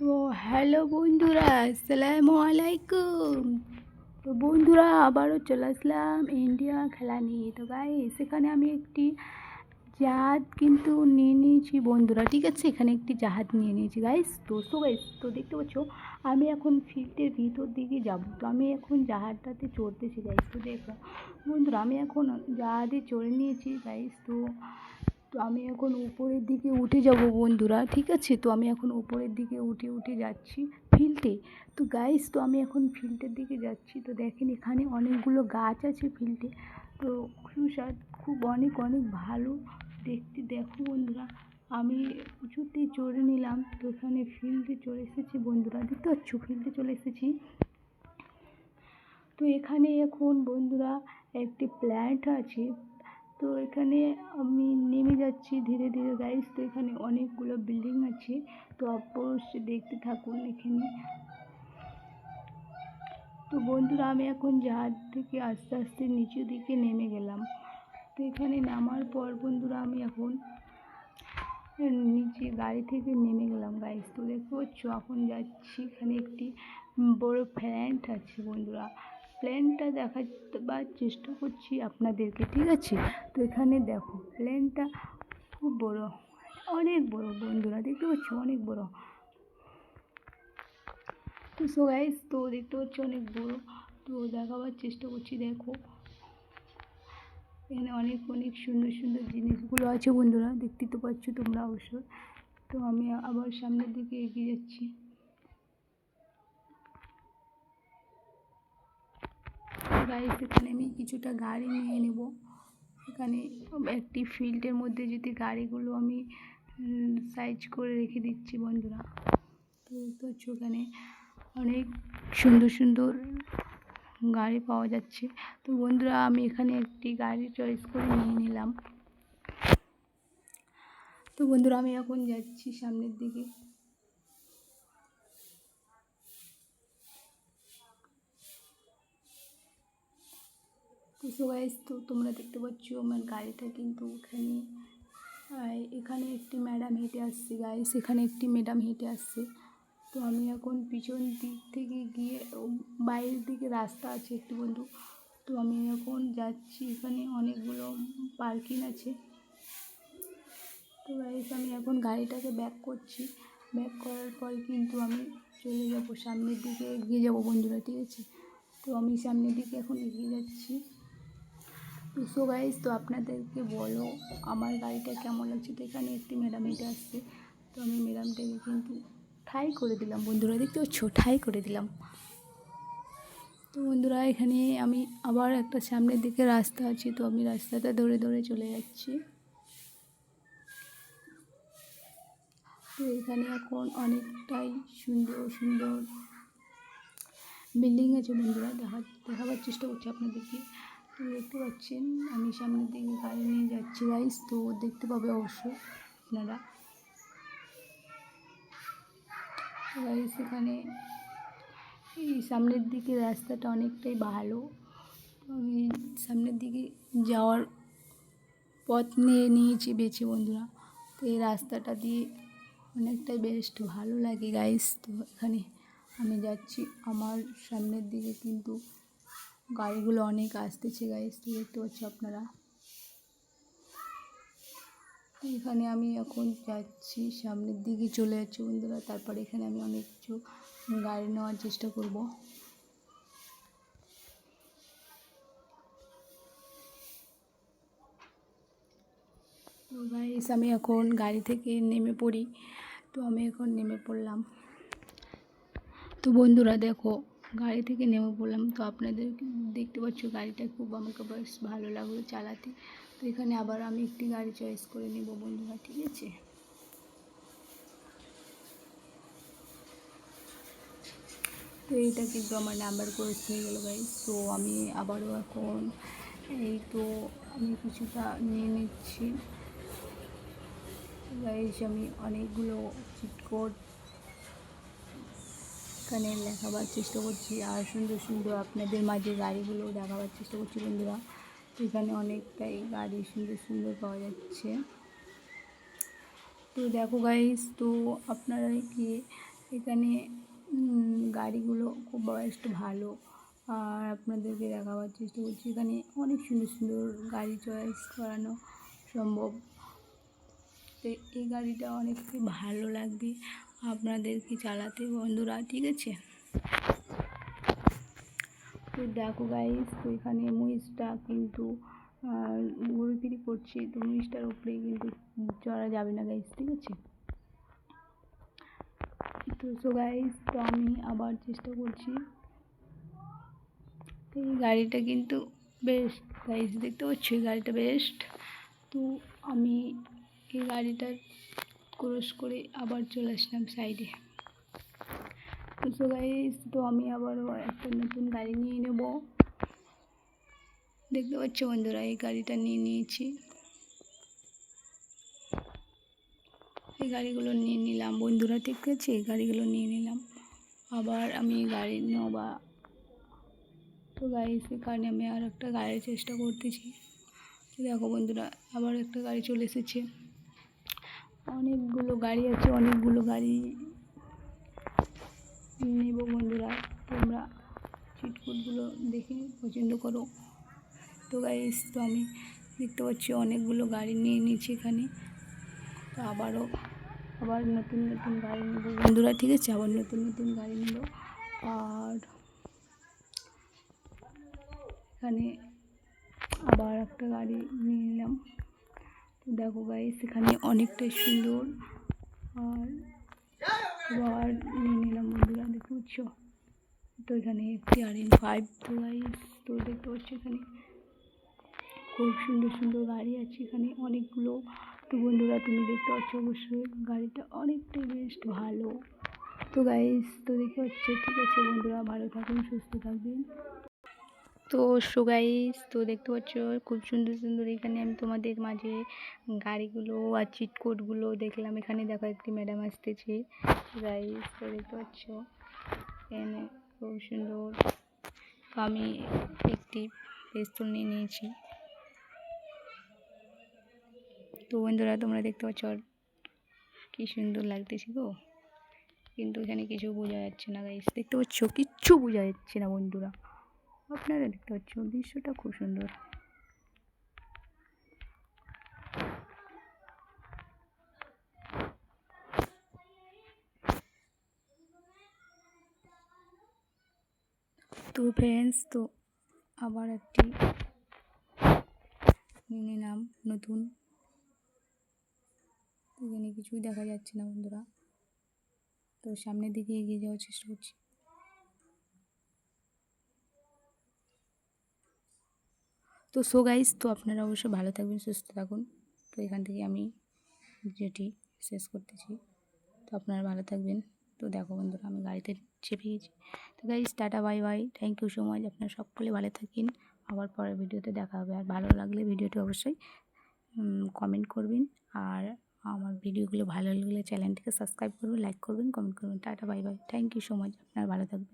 তো হ্যালো বন্ধুরা, আসসালামু আলাইকুম। তো বন্ধুরা, আবারও চলে আসলাম ইন্ডিয়া খেলা নিয়ে। তো গাই সেখানে আমি একটি জাহাজ কিন্তু নিয়ে নিয়েছি বন্ধুরা, ঠিক আছে? এখানে একটি জাহাজ নিয়ে নিয়েছি গাইস তো সো গাইস তো দেখতে পাচ্ছ, আমি এখন ফিল্ডের ভিতর দিকে যাব। তো আমি এখন জাহাজটাতে চড়তেছি গাইস তো দেখো, বন্ধুরা, আমি এখন জাহাজে চড়ে নিয়েছি গাইস তো তো আমি এখন উপরের দিকে উঠে যাব বন্ধুরা, ঠিক আছে? তো আমি এখন উপরের দিকে উঠে উঠে যাচ্ছি ফিল্ডে তো গাইস তো আমি এখন ফিল্ডের দিকে যাচ্ছি। তো দেখেন এখানে অনেকগুলো গাছ আছে ফিল্ডে তো সুসার খুব অনেক অনেক ভালো দেখতে। দেখো বন্ধুরা, আমি উঁচুতেই চড়ে নিলাম। তো এখানে ফিল্ডে চলে এসেছি বন্ধুরা, দেখতে পাচ্ছ? ফিল্ডে চলে এসেছি। তো এখানে এখন বন্ধুরা, একটি প্ল্যান্ট আছে। তো এখানে আমি নেমে যাচ্ছি ধীরে ধীরে গাইস তো এখানে অনেকগুলো বিল্ডিং আছে। তো অবশ্যই দেখতে থাকুন এখানে। তো বন্ধুরা, আমি এখন জাহাজ থেকে আস্তে আস্তে নিচের দিকে নেমে গেলাম। তো এখানে নামার পর, বন্ধুরা, আমি এখন নিচে গাড়ি থেকে নেমে গেলাম গাইস তো দেখতে পাচ্ছ, এখন যাচ্ছি এখানে একটি বড় প্ল্যান্ট আছে, বন্ধুরা। প্লেনটা দেখাবার চেষ্টা করছি আপনাদেরকে, ঠিক আছে? তো এখানে দেখো, প্লেনটা খুব বড়, অনেক বড় বন্ধুরা, দেখতে পাচ্ছ? অনেক বড়। তো সো গাইস তো দেখতে পাচ্ছি অনেক বড়। তো দেখাবার চেষ্টা করছি, দেখো। এখানে অনেক অনেক সুন্দর সুন্দর জিনিসগুলো আছে বন্ধুরা, দেখতে তো পাচ্ছ তোমরা অবশ্যই। তো আমি আবার সামনের দিকে এগিয়ে যাচ্ছি। গাইস এখানে আমি কিছুটা গাড়ি নিয়ে নেব। এখানে একটি ফিল্ডের মধ্যে যদি গাড়িগুলো আমি সাইজ করে রেখে দিচ্ছি বন্ধুরা। তো এখানে অনেক সুন্দর সুন্দর গাড়ি পাওয়া যাচ্ছে। তো বন্ধুরা, আমি এখানে একটি গাড়ি চয়েস করে নিয়ে নিলাম। তো বন্ধুরা, আমি এখন যাচ্ছি সামনের দিকে। সো গাইস তো তোমরা দেখতে পাচ্ছ আমার গাড়িটা কিন্তু এখানে এখানে একটি ম্যাডাম হেঁটে আসছে গাইস এখানে একটি ম্যাডাম হেঁটে আসছে। তো আমি এখন পিছন দিক থেকে গিয়ে বাইরের দিকে রাস্তা আছে একটি বন্ধু। তো আমি এখন যাচ্ছি, এখানে অনেকগুলো পার্কিং আছে। তো গাইস আমি এখন গাড়িটাকে ব্যাক করছি। ব্যাক করার পর কিন্তু আমি চলে যাব, সামনের দিকে এগিয়ে যাব বন্ধুরা, ঠিক আছে? তো আমি সামনের দিকে এখন এগিয়ে যাচ্ছি। সো গাইজ তো আপনাদেরকে বলো, আমার গাড়িটা কেমন লাগছে? তো এখানে একটি ম্যাডাম এটা আসছে। তো আমি ম্যাডামটাকে কিন্তু ঠাই করে দিলাম, বন্ধুরা। দেখতে পাচ্ছ? ঠাই করে দিলাম। তো বন্ধুরা, এখানে আমি আবার একটা সামনের দিকে রাস্তা আছে, তো আমি রাস্তাটা ধরে ধরে চলে যাচ্ছি। তো এখানে এখন অনেকটাই সুন্দর সুন্দর বিল্ডিং আছে, বন্ধুরা। দেখা, দেখাবার চেষ্টা করছি আপনাদেরকে। তো দেখতে পাচ্ছেন, আমি সামনের দিকে গাড়ি নিয়ে যাচ্ছি গাইস তো দেখতে পাবে অবশ্যই আপনারা। গাইস এখানে এই সামনের দিকে রাস্তাটা অনেকটাই ভালো। আমি সামনের দিকে যাওয়ার পথ নিয়ে নিয়েছি বেছে বন্ধুরা। তো এই রাস্তাটা দিয়ে অনেকটাই বেস্ট ভালো লাগে গাইস তো এখানে আমি যাচ্ছি, আমার সামনের দিকে কিন্তু গাড়িগুলো অনেক আসতেছে গাইস দেখতে পাচ্ছ আপনারা। এখানে আমি এখন যাচ্ছি, সামনের দিকে চলে যাচ্ছি বন্ধুরা, তারপরে এখানে আমি অনেক কিছু গাড়ি নেওয়ার চেষ্টা করব। গাইস আমি এখন গাড়ি থেকে নেমে পড়ি। তো আমি এখন নেমে পড়লাম। তো বন্ধুরা দেখো গাড়ি থেকে নেমে পড়লাম। তো আপনাদের দেখতে পাচ্ছ গাড়িটা খুব আমাকে বেশ ভালো লাগল চালাতে। তো এখানে আবার আমি একটি গাড়ি চয়েস করে নেব বন্ধুরা, ঠিক আছে? তো এইটা কিন্তু আমার নাম্বার কোর্স হয়ে গেলো গাইজ তো আমি আবারও এখন এই তো আমি কিছুটা নিয়ে নিচ্ছি। আমি অনেকগুলো চিটকোট এখানে দেখাবার চেষ্টা করছি, আর সুন্দর সুন্দর আপনাদের মাঝে গাড়িগুলো দেখাবার চেষ্টা করছি বন্ধুরা। তো এখানে অনেকটাই গাড়ি সুন্দর সুন্দর পাওয়া যাচ্ছে। তো দেখো গাইস তো আপনারা কি এখানে গাড়িগুলো খুব বেশ ভালো, আর আপনাদেরকে দেখাবার চেষ্টা করছি। এখানে অনেক সুন্দর সুন্দর গাড়ি চয়েস করানো সম্ভব। তো এই গাড়িটা অনেকই ভালো লাগবে। আপনাদেরকে চালাতে বন্ধুরা, ঠিক আছে? তো দেখো গাইস তো এখানে মহিষটা কিন্তু ঘুরোফিরি করছে, তো মহিষটার উপরে কিন্তু চড়া যাবে না গাইস ঠিক আছে? তো সো গাইস তো আমি আবার চেষ্টা করছি। তো এই গাড়িটা কিন্তু বেস্ট গাইস দেখতে পাচ্ছ? গাড়িটা বেস্ট তো আমি এই গাড়িটা ক্রস করে আবার চলে আসলাম সাইডে তো সো গাইস তো আমি আবারও একটা নতুন গাড়ি নিয়ে নেব। দেখতে পাচ্ছ বন্ধুরা, এই গাড়িটা নিয়ে নিয়েছি। এই গাড়িগুলো নিয়ে নিলাম। বন্ধুরা ঠিক আছে এই গাড়িগুলো নিয়ে নিলাম। আবার আমি গাড়ি নেওয়া তো গাড়ি কারণে আমি আর একটা গাড়ির চেষ্টা করতেছি। দেখো বন্ধুরা, আবার একটা গাড়ি চলে এসেছে। অনেকগুলো গাড়ি আছে, অনেকগুলো গাড়ি নেব বন্ধুরা। তোমরা চিটকুটগুলো দেখে পছন্দ করো। তো গাইস তো আমি দেখতে পাচ্ছি অনেকগুলো গাড়ি নিয়ে নিয়েছি এখানে। তো আবারও, আবার নতুন নতুন গাড়ি নেব বন্ধুরা, ঠিক আছে? আবার নতুন নতুন গাড়ি নেব। আর এখানে আবার একটা গাড়ি নিয়ে নিলাম। দেখো গাইস এখানে অনেকটাই সুন্দর আর আবার নিয়ে নিলাম বন্ধুরা, দেখতে পাচ্ছ? তো এখানে একটি আর এন ফাইভ তো গাইস তো দেখতে পাচ্ছ এখানে খুব সুন্দর সুন্দর গাড়ি আছে এখানে অনেকগুলো। তো বন্ধুরা, তুমি দেখতে পাচ্ছ অবশ্যই গাড়িটা অনেকটাই বেস্ট ভালো। তো গাইস তো দেখতে পাচ্ছ, ঠিক আছে বন্ধুরা, ভালো থাকুন, সুস্থ থাকবেন তো সো গাইস তো দেখতে পাচ্ছ খুব সুন্দর সুন্দর এখানে আমি তোমাদের মাঝে গাড়িগুলো আর চিটকোটগুলো দেখলাম। এখানে দেখো একটি ম্যাডাম আসতেছে। গাইস তো দেখতে পাচ্ছ এখানে খুব সুন্দর। তো আমি একটি পেস্তল নিয়ে নিয়েছি। তো বন্ধুরা, তোমরা দেখতে পাচ্ছ আর কি সুন্দর লাগতেছে গো। কিন্তু এখানে কিছু বোঝা যাচ্ছে না গাইস দেখতে পাচ্ছ, কিচ্ছু বোঝা যাচ্ছে না বন্ধুরা। আপনারা দেখতে পাচ্ছ দৃশ্যটা খুব সুন্দর। তো ফ্রেন্ডস তো আবার একটি নিলাম নতুন। এখানে কিছুই দেখা যাচ্ছে না বন্ধুরা। তো সামনের দিকে এগিয়ে যাওয়ার চেষ্টা করছি। তো সো গাইস তো আপনারা অবশ্যই ভালো থাকবেন, সুস্থ থাকুন। তো এখান থেকে আমি ভিডিওটি শেষ করতেছি। তো আপনারা ভালো থাকবেন। তো দেখো বন্ধুরা, আমি গাড়িতে চেপে গেছি। তো guys tata bye bye thank you so much আপনারা সকলে ভালো থাকেন। আবার পরের ভিডিওতে দেখা হবে। আর ভালো লাগলে ভিডিওটি অবশ্যই কমেন্ট করবেন। আর আমার ভিডিওগুলো ভালো লাগলে চ্যানেলটিকে সাবস্ক্রাইব করবেন লাইক করবেন কমেন্ট করবেন। Tata bye bye thank you so much আপনারা ভালো থাকবেন।